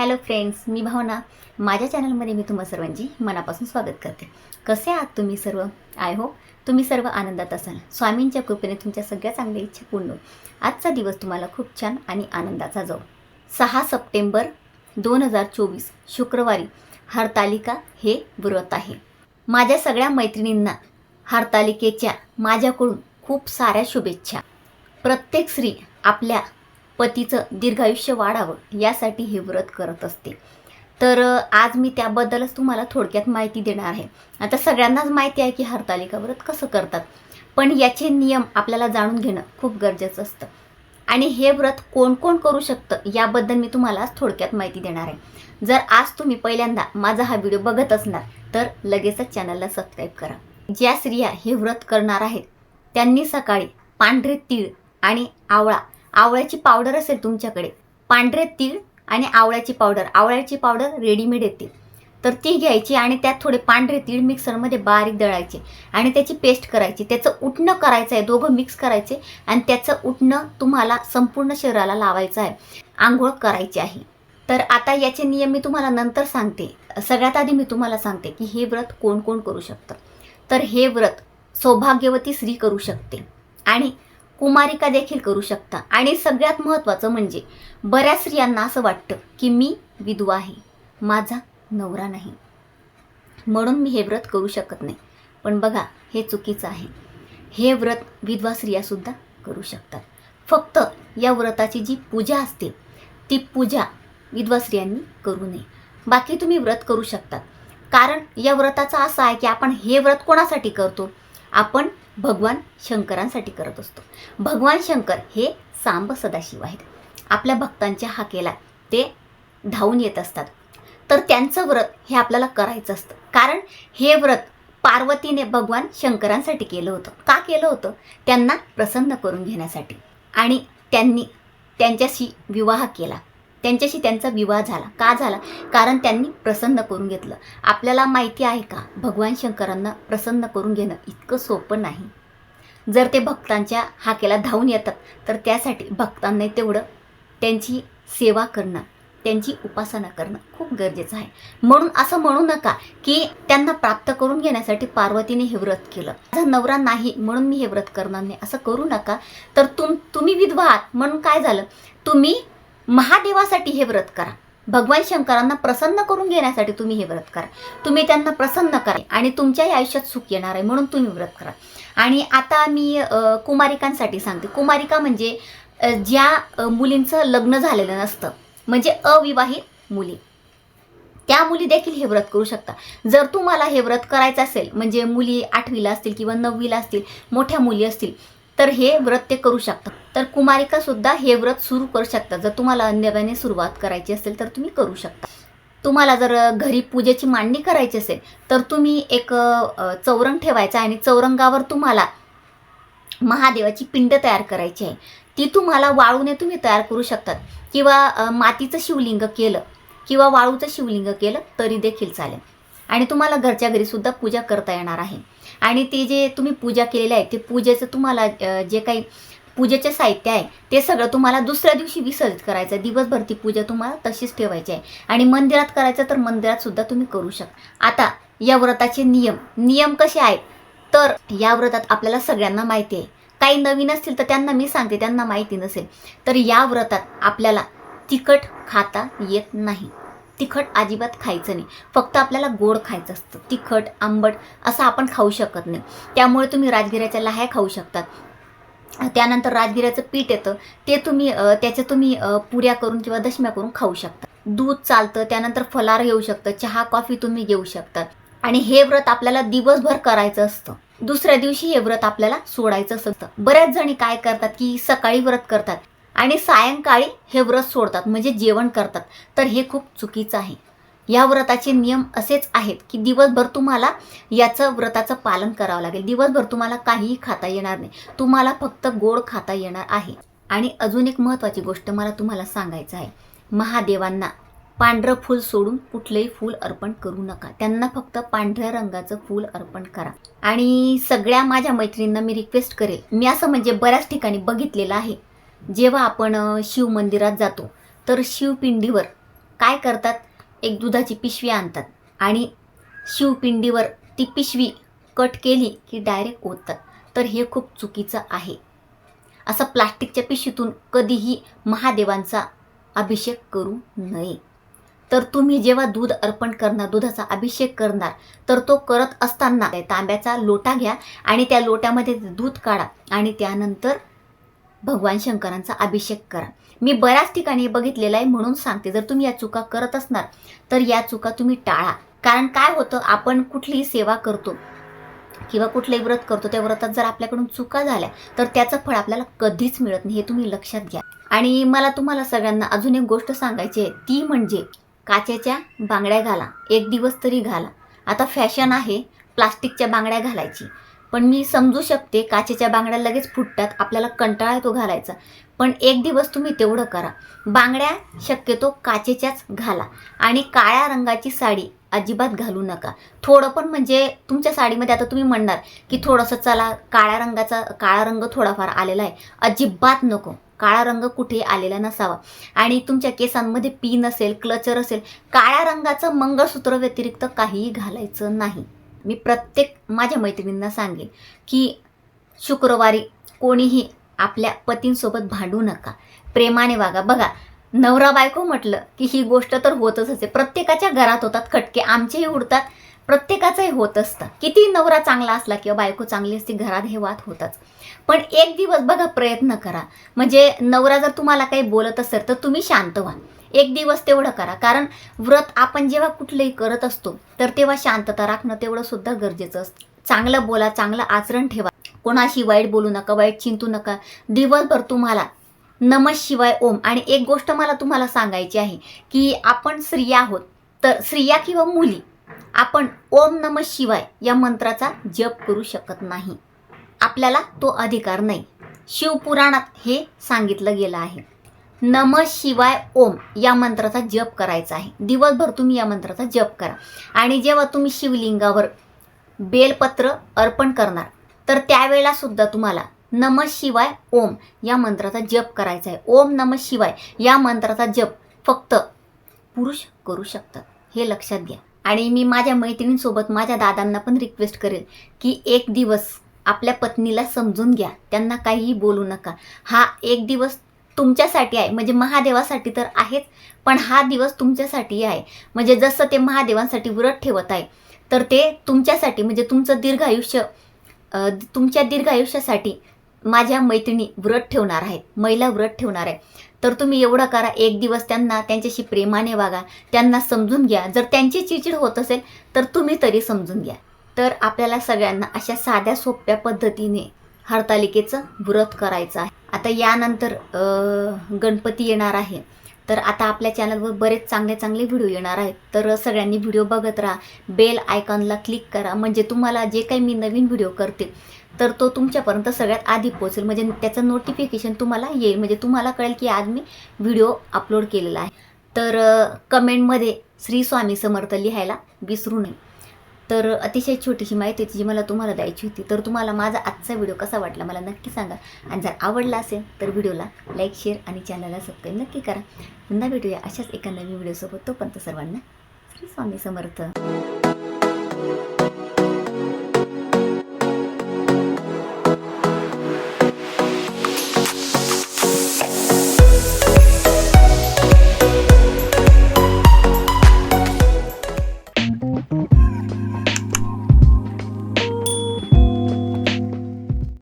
Hello friends मी भावना. माझ्या चॅनलमध्ये मी तुम्हा सर्वांची मनापासून स्वागत करते. कसे आहात तुम्ही सर्व? आय होप तुम्ही सर्व आनंदात असाल. स्वामींच्या कृपेने तुमच्या सगळ्या चांगल्या इच्छा पूर्ण आजचा दिवस तुम्हाला खूप छान आणि आनंदाचा जाऊ सहा सप्टेंबर दोन हजार चोवीस शुक्रवारी हरतालिका हे व्रत आहे. माझ्या सगळ्या मैत्रिणींना हरतालिकेच्या माझ्याकडून खूप साऱ्या शुभेच्छा. प्रत्येक स्त्री आपल्या पतीचं दीर्घायुष्य वाढावं यासाठी हे व्रत करत असते. तर आज मी त्याबद्दलच तुम्हाला थोडक्यात माहिती देणार आहे. आता सगळ्यांनाच माहिती आहे की हरतालिका व्रत कसं करतात. पण याचे नियम आपल्याला जाणून घेणं खूप गरजेचं असतं. आणि हे व्रत कोण कोण करू शकतं याबद्दल मी तुम्हाला आज थोडक्यात माहिती देणार आहे. जर आज तुम्ही पहिल्यांदा माझा हा व्हिडिओ बघत असणार तर लगेचच चॅनलला सबस्क्राईब करा. ज्या स्त्रिया हे व्रत करणार आहेत त्यांनी सकाळी पांढरे तीळ आणि आवळा आवळ्याची पावडर असेल तुमच्याकडे पांढरे तीळ आणि आवळ्याची पावडर. आवळ्याची पावडर रेडीमेड येते. तर ती घ्यायची आणि त्यात थोडे पांढरे तीळ मिक्सरमध्ये बारीक दळायचे आणि त्याची पेस्ट करायची. त्याचं उठणं करायचं आहे दोघं मिक्स करायचे आणि त्याचं उठणं तुम्हाला संपूर्ण शरीराला लावायचं आहे. आंघोळ करायची आहे. तर आता याचे नियम मी तुम्हाला नंतर सांगते. सगळ्यात आधी मी तुम्हाला सांगते की हे व्रत कोण कोण करू शकतं. तर हे व्रत सौभाग्यवती स्त्री करू शकते. आणि कुमारिका देखील करू शकता. आणि सगळ्यात महत्त्वाचं म्हणजे बऱ्याच स्त्रियांना असं वाटतं की मी विधवा आहे. माझा नवरा नाही. म्हणून मी हे व्रत करू शकत नाही. पण बघा हे चुकीचं आहे. हे व्रत विधवा स्त्रियासुद्धा करू शकतात. फक्त या व्रताची जी पूजा असते ती पूजा विधवा स्त्रियांनी करू नये. बाकी तुम्ही व्रत करू शकतात. कारण या व्रताचं असं आहे की आपण हे व्रत कोणासाठी करतो? आपण भगवान शंकरांसाठी करत असतो. भगवान शंकर हे सांब सदाशिव आहेत आपल्या भक्तांच्या हाकेला ते धावून येत असतात. तर त्यांचं व्रत हे आपल्याला करायचं असतं. कारण हे व्रत पार्वतीने भगवान शंकरांसाठी केलं होतं. का केलं होतं? त्यांना प्रसन्न करून घेण्यासाठी. आणि त्यांनी त्यांच्याशी विवाह केला. त्यांच्याशी त्यांचा विवाह झाला. का झाला? कारण त्यांनी प्रसन्न करून घेतलं. आपल्याला माहिती आहे का? भगवान शंकरांना प्रसन्न करून घेणं इतकं सोपं नाही. जर ते भक्तांच्या हाकेला धावून येतात तर त्यासाठी भक्तांनी तेवढं त्यांची सेवा करणं त्यांची उपासना करणं खूप गरजेचं आहे. म्हणून असं म्हणू नका की त्यांना प्राप्त करून घेण्यासाठी पार्वतीने हे व्रत केलं. माझा नवरा नाही म्हणून मी हे व्रत करणार नाही. असं करू नका. तर तुम तुम्ही विधवा आहात म्हणून काय झालं? तुम्ही महादेवासाठी हे व्रत करा. भगवान शंकरांना प्रसन्न करून घेण्यासाठी तुम्ही हे व्रत करा. तुम्ही त्यांना प्रसन्न करा आणि तुमच्याही आयुष्यात सुख येणार आहे म्हणून तुम्ही व्रत करा. आणि आता मी कुमारिकांसाठी सांगते. कुमारिका म्हणजे ज्या मुलींचं लग्न झालेलं नसतं म्हणजे अविवाहित मुली. त्या मुली देखील हे व्रत करू शकता. जर तुम्हाला हे व्रत करायचं असेल म्हणजे मुली आठवीला असतील किंवा नववीला असतील मोठ्या मुली असतील तर हे व्रत ते करू शकतात तर कुमारिका सुद्धा हे व्रत सुरू करू शकता. जर तुम्हाला अन्यव्याने सुरुवात करायची असेल तर तुम्ही करू शकता. तुम्हाला जर घरी पूजेची मांडणी करायची असेल तर तुम्ही एक चौरंग ठेवायचा आणि चौरंगावर तुम्हाला महादेवाची पिंड तयार करायची आहे. ती तुम्हाला वाळूने तुम्ही तयार करू शकतात. किंवा मातीचं शिवलिंग केलं किंवा वाळूचं शिवलिंग केलं तरी देखील चालेल. आणि तुम्हाला घरच्या घरी सुद्धा पूजा करता येणार आहे. आणि ते जे तुम्ही पूजा केलेलं आहे ते पूजेचं तुम्हाला जे काही पूजेचे साहित्य आहे ते सगळं तुम्हाला दुसऱ्या दिवशी विसर्जित करायचं आहे. दिवसभर ती पूजा तुम्हाला तशीच ठेवायची आहे. आणि मंदिरात करायचं तर मंदिरात सुद्धा तुम्ही करू शकता आता या व्रताचे नियम नियम कसे आहेत? तर या व्रतात आपल्याला सगळ्यांना माहिती आहे. काही नवीन असतील तर त्यांना मी सांगते त्यांना माहिती नसेल तर या व्रतात आपल्याला तिखट खाता येत नाही. तिखट अजिबात खायचं नाही. फक्त आपल्याला गोड खायचं असतं. तिखट आंबट असं आपण खाऊ शकत नाही. त्यामुळे तुम्ही राजगिऱ्याच्या लाह्या खाऊ शकतात. त्यानंतर राजगिऱ्याचं पीठ येतं. ते तुम्ही त्याच्या तुम्ही पुऱ्या करून किंवा दशम्या करून खाऊ शकता. दूध चालतं त्यानंतर फलार घेऊ शकतं. चहा कॉफी तुम्ही घेऊ शकतात आणि हे व्रत आपल्याला दिवसभर करायचं असतं. दुसऱ्या दिवशी हे व्रत आपल्याला सोडायचं असतं. बऱ्याच जणी काय करतात की सकाळी व्रत करतात. आणि सायंकाळी हे व्रत सोडतात म्हणजे जेवण करतात. तर हे खूप चुकीचं आहे. या व्रताचे नियम असेच आहेत की दिवसभर तुम्हाला याचं व्रताचं पालन करावं लागेल. दिवसभर तुम्हाला काहीही खाता येणार नाही. तुम्हाला फक्त गोड खाता येणार आहे. आणि अजून एक महत्त्वाची गोष्ट मला तुम्हाला सांगायचं आहे. महादेवांना पांढरं फूल सोडून कुठलंही फूल अर्पण करू नका. त्यांना फक्त पांढऱ्या रंगाचं फूल अर्पण करा. आणि सगळ्या माझ्या मैत्रिणींना मी रिक्वेस्ट करेल. मी असं म्हणजे बऱ्याच ठिकाणी बघितलेलं आहे. जेव्हा आपण शिव मंदिरात जातो तर शिवपिंडीवर काय करतात? एक दुधाची पिशवी आणतात आणि शिवपिंडीवर ती पिशवी कट केली की डायरेक्ट ओततात. तर हे खूप चुकीचं आहे. असं प्लास्टिकच्या पिशवीतून कधीही महादेवांचा अभिषेक करू नये. तर तुम्ही जेव्हा दूध अर्पण करणार दुधाचा अभिषेक करणार तर तो करत असताना तांब्याचा लोटा घ्या आणि त्या लोट्यामध्ये दूध काढा आणि त्यानंतर भगवान शंकरांचा अभिषेक करा. मी बऱ्याच ठिकाणी बघितलेलं आहे म्हणून सांगते. जर तुम्ही या चुका करत असणार तर या चुका तुम्ही टाळा. कारण काय होतं आपण कुठलीही सेवा करतो किंवा कुठलंही व्रत करतो त्या व्रतात जर आपल्याकडून चुका झाल्या तर त्याचं फळ आपल्याला कधीच मिळत नाही हे तुम्ही लक्षात घ्या. आणि मला तुम्हाला सगळ्यांना अजून एक गोष्ट सांगायची आहे. ती म्हणजे काचेच्या बांगड्या घाला. एक दिवस तरी घाला. आता फॅशन आहे प्लास्टिकच्या बांगड्या घालायची. पण मी समजू शकते काचेच्या बांगड्या लगेच फुटतात आपल्याला कंटाळा येतो घालायचा. पण एक दिवस तुम्ही तेवढं करा. बांगड्या शक्यतो काचेच्याच घाला आणि काळ्या रंगाची साडी अजिबात घालू नका. थोडं पण म्हणजे तुमच्या साडीमध्ये आता तुम्ही म्हणणार की थोडंसं चला काळ्या रंगाचा काळा रंग थोडाफार आलेला आहे. अजिबात नको. काळा रंग कुठे आलेला नसावा. आणि तुमच्या केसांमध्ये पीन असेल क्लचर असेल काळ्या रंगाचं मंगळसूत्र व्यतिरिक्त काहीही घालायचं नाही. मी प्रत्येक माझ्या मैत्रिणींना सांगेन की शुक्रवारी कोणीही आपल्या पतींसोबत भांडू नका. प्रेमाने वागा. बघा नवरा बायको म्हटलं की ही गोष्ट तर होतच असते. प्रत्येकाच्या घरात होतात खटके आमचेही उडतात प्रत्येकाचंही होत असतं. किती नवरा चांगला असला किंवा बायको चांगली असती घरात हे वाद होतात. पण एक दिवस बघा प्रयत्न करा. म्हणजे नवरा जर तुम्हाला काही बोलत असेल तर तुम्ही शांत व्हा. एक दिवस तेवढं करा. कारण व्रत आपण जेव्हा कुठलंही करत असतो तर तेव्हा शांतता राखणं तेवढं सुद्धा गरजेचं असतं. चांगलं बोला चांगलं आचरण ठेवा. कोणाशी वाईट बोलू नका वाईट चिंतू नका. दिवसभर तुम्हाला नमः शिवाय ओम. आणि एक गोष्ट मला तुम्हाला सांगायची आहे की आपण स्त्रिया आहोत तर स्त्रिया किंवा मुली आपण ओम नम शिवाय या मंत्राचा जप करू शकत नाही. आपल्याला तो अधिकार नाही. शिवपुराणात हे सांगितलं गेलं आहे. नम शिवाय ओम या मंत्राचा जप करायचा आहे. दिवसभर तुम्ही या मंत्राचा जप करा. आणि जेव्हा तुम्ही शिवलिंगावर बेलपत्र अर्पण करणार तर त्यावेळेला सुद्धा तुम्हाला नम शिवाय ओम या मंत्राचा जप करायचा आहे. ओम नम शिवाय या मंत्राचा जप फक्त पुरुष करू शकतात. हे लक्षात घ्या. आणि मी माझ्या मैत्रिणींसोबत माझ्या दादांना पण रिक्वेस्ट करेल की एक दिवस आपल्या पत्नीला समजून घ्या. त्यांना काहीही बोलू नका. हा एक दिवस तुमच्यासाठी आहे. म्हणजे महादेवासाठी तर आहेच पण हा दिवस तुमच्यासाठी आहे. म्हणजे जसं ते महादेवांसाठी व्रत ठेवत आहे तर ते तुमच्यासाठी म्हणजे तुमचं दीर्घ आयुष्य तुमच्या दीर्घ आयुष्यासाठी माझ्या मैत्रिणी व्रत ठेवणार आहेत महिला व्रत ठेवणार आहे तर तुम्ही एवढं करा एक दिवस त्यांना त्यांच्याशी प्रेमाने वागा त्यांना समजून घ्या. जर त्यांची चिडचिड होत असेल तर तुम्ही तरी समजून घ्या. तर आपल्याला सगळ्यांना अशा साध्या सोप्या पद्धतीने हरतालिकेचं व्रत करायचं आहे. आता यानंतर गणपती येणार आहे. तर आता आपल्या चॅनलवर बरेच चांगले चांगले व्हिडिओ येणार आहेत. तर सगळ्यांनी व्हिडिओ बघत राहा. बेल आयकॉनला क्लिक करा. म्हणजे तुम्हाला जे काही मी नवीन व्हिडिओ करते तर तो तुमच्यापर्यंत सगळ्यात आधी पोहोचेल. म्हणजे त्याचं नोटिफिकेशन तुम्हाला येईल. म्हणजे तुम्हाला कळेल की आज मी व्हिडिओ अपलोड केलेला आहे. तर कमेंटमध्ये श्री स्वामी समर्थ लिहायला विसरू नये. तर अतिशय छोटीशी माहिती होती जी मला तुम्हाला द्यायची होती. तर तुम्हाला माझा आजचा व्हिडिओ कसा वाटला मला नक्की सांगा. आणि जर आवडला असेल तर व्हिडिओला लाईक शेअर आणि चॅनलला सबस्क्राईब नक्की करा. पुन्हा भेटूया अशाच एका नवीन व्हिडिओसोबत. तोपर्यंत सर्वांना श्री स्वामी समर्थ.